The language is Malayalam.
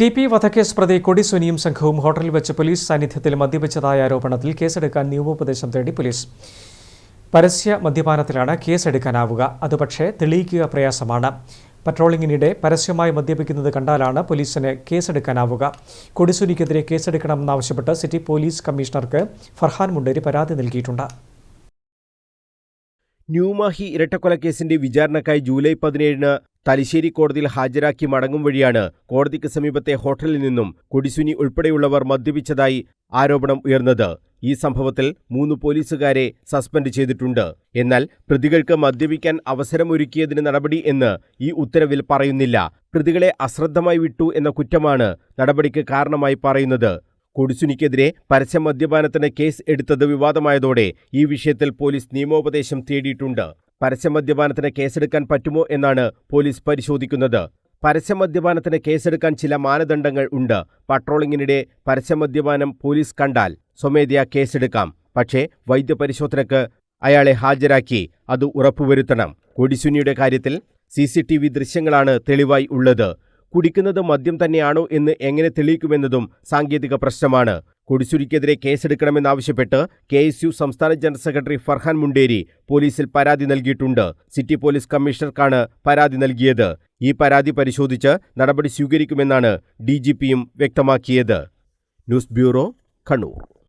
ടി പി വധക്കേസ് പ്രതി കൊടി സുനിയും സംഘവും ഹോട്ടലിൽ വെച്ച് പോലീസ് സാന്നിധ്യത്തിൽ മദ്യപിച്ചതായ ആരോപണത്തിൽ കേസെടുക്കാൻ നിയമോപദേശം തേടി പോലീസ്. പരസ്യ മദ്യപാനത്തിലാണ് കേസെടുക്കാനാവുക. അത് പക്ഷേ തെളിയിക്കുക പ്രയാസമാണ്. പട്രോളിങ്ങിനിടെ പരസ്യമായി മദ്യപിക്കുന്നത് കണ്ടാലാണ് പോലീസിന് കേസെടുക്കാനാവുക. കൊടിസുനിക്കെതിരെ കേസെടുക്കണമെന്നാവശ്യപ്പെട്ട് സിറ്റി പോലീസ് കമ്മീഷണർക്ക് ഫർഹാൻ മുണ്ടേരി പരാതി നൽകിയിട്ടുണ്ട്. ന്യൂമാഹി ഇരട്ടക്കൊലക്കേസിന്റെ വിചാരണക്കായി ജൂലൈ പതിനേഴിന് തലശ്ശേരി കോടതിയിൽ ഹാജരാക്കി മടങ്ങും വഴിയാണ് കോടതിക്ക് സമീപത്തെ ഹോട്ടലിൽ നിന്നും കൊടിസുനി ഉൾപ്പെടെയുള്ളവർ മദ്യപിച്ചതായി ആരോപണം ഉയർന്നത്. ഈ സംഭവത്തിൽ മൂന്ന് പോലീസുകാരെ സസ്പെൻഡ് ചെയ്തിട്ടുണ്ട്. എന്നാൽ പ്രതികൾക്ക് മദ്യപിക്കാൻ അവസരമൊരുക്കിയതിന് നടപടി എന്ന് ഈ ഉത്തരവിൽ പറയുന്നില്ല. പ്രതികളെ അശ്രദ്ധമായി വിട്ടു എന്ന കുറ്റമാണ് നടപടിക്ക് കാരണമായി പറയുന്നത്. കൊടിസുനിക്കെതിരെ പരസ്യ മദ്യപാനത്തിന് കേസ് എടുത്തത് വിവാദമായതോടെ ഈ വിഷയത്തിൽ പോലീസ് നിയമോപദേശം തേടിയിട്ടുണ്ട്. പരസ്യ മദ്യപാനത്തിന് കേസെടുക്കാൻ പറ്റുമോ എന്നാണ് പോലീസ് പരിശോധിക്കുന്നത്. പരസ്യ മദ്യപാനത്തിന് കേസെടുക്കാൻ ചില മാനദണ്ഡങ്ങൾ ഉണ്ട്. പട്രോളിങ്ങിനിടെ പരസ്യ മദ്യപാനം പോലീസ് കണ്ടാൽ സ്വമേധയാ കേസെടുക്കാം. പക്ഷേ വൈദ്യപരിശോധനയ്ക്ക് അയാളെ ഹാജരാക്കി അത് ഉറപ്പുവരുത്തണം. കൊടിസുനിയുടെ കാര്യത്തിൽ സി സി ടി വി ദൃശ്യങ്ങളാണ് തെളിവായി ഉള്ളത്. കുടിക്കുന്നത് മദ്യം തന്നെയാണോ എന്ന് എങ്ങനെ തെളിയിക്കുമെന്നതും സാങ്കേതിക പ്രശ്നമാണ്. കൊടിസുരിക്കെതിരെ കേസെടുക്കണമെന്നാവശ്യപ്പെട്ട് കെ എസ് യു സംസ്ഥാന ജനറൽ സെക്രട്ടറി ഫർഹാൻ മുണ്ടേരി പോലീസിൽ പരാതി നൽകിയിട്ടുണ്ട്. സിറ്റി പോലീസ് കമ്മീഷണർക്കാണ് പരാതി നൽകിയത്. ഈ പരാതി പരിശോധിച്ച് നടപടി സ്വീകരിക്കുമെന്നാണ് ഡി വ്യക്തമാക്കിയത്. News bureau Kannur.